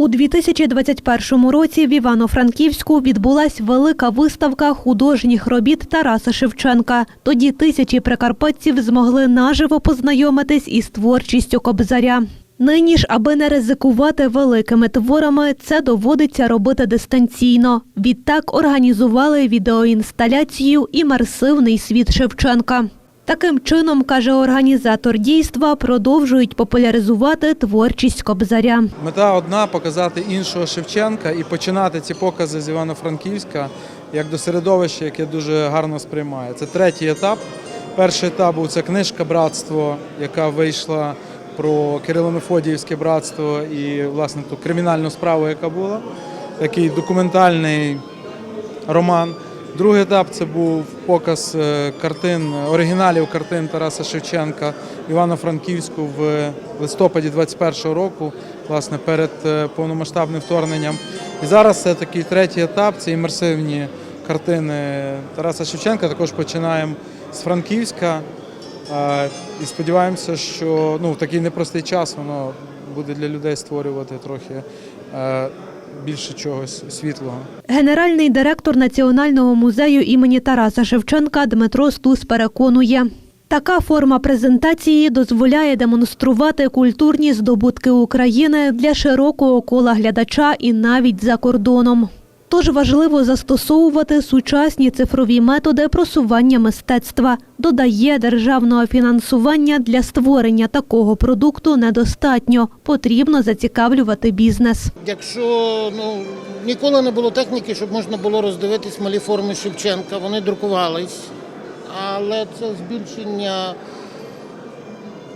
У 2021 році в Івано-Франківську відбулась велика виставка художніх робіт Тараса Шевченка. Тоді тисячі прикарпатців змогли наживо познайомитись із творчістю Кобзаря. Нині ж, аби не ризикувати великими творами, це доводиться робити дистанційно. Відтак організували відеоінсталяцію «Імерсивний світ Шевченка». Таким чином, каже організатор дійства, продовжують популяризувати творчість Кобзаря. Мета одна показати іншого Шевченка і починати ці покази з Івано-Франківська як до середовища, яке дуже гарно сприймає. Це третій етап. Перший етап був це книжка Братство, яка вийшла про Кирило-Мефодіївське братство і власне ту кримінальну справу, яка була. Такий документальний роман. Другий етап це був показ е, картин, оригіналів картин Тараса Шевченка Івано-Франківську в листопаді 21-го року, власне, перед е, повномасштабним вторгненням. І зараз це такий третій етап, це імерсивні картини Тараса Шевченка. Також починаємо з Франківська. Е, І сподіваємося, що ну, в такий непростий час воно буде для людей створювати трохи більше чогось світлого. Генеральний директор Національного музею імені Тараса Шевченка Дмитро Стус переконує. Така форма презентації дозволяє демонструвати культурні здобутки України для широкого кола глядача і навіть за кордоном. Тож важливо застосовувати сучасні цифрові методи просування мистецтва. Додає, державного фінансування для створення такого продукту недостатньо. Потрібно зацікавлювати бізнес. Якщо ну, ніколи не було техніки, щоб можна було роздивитись малі форми Шевченка, вони друкувались, але це збільшення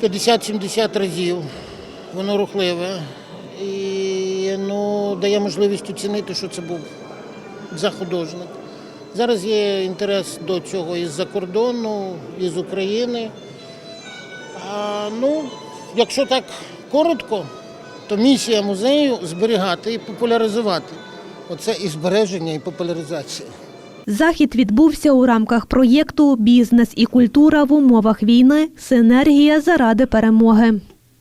50-70 разів, воно рухливе дає можливість оцінити, що це був за художник. Зараз є інтерес до цього із-за кордону, із України. А, ну, якщо так коротко, то місія музею зберігати і популяризувати. Оце і збереження, і популяризація. Захід відбувся у рамках проєкту Бізнес і культура в умовах війни. Синергія заради перемоги.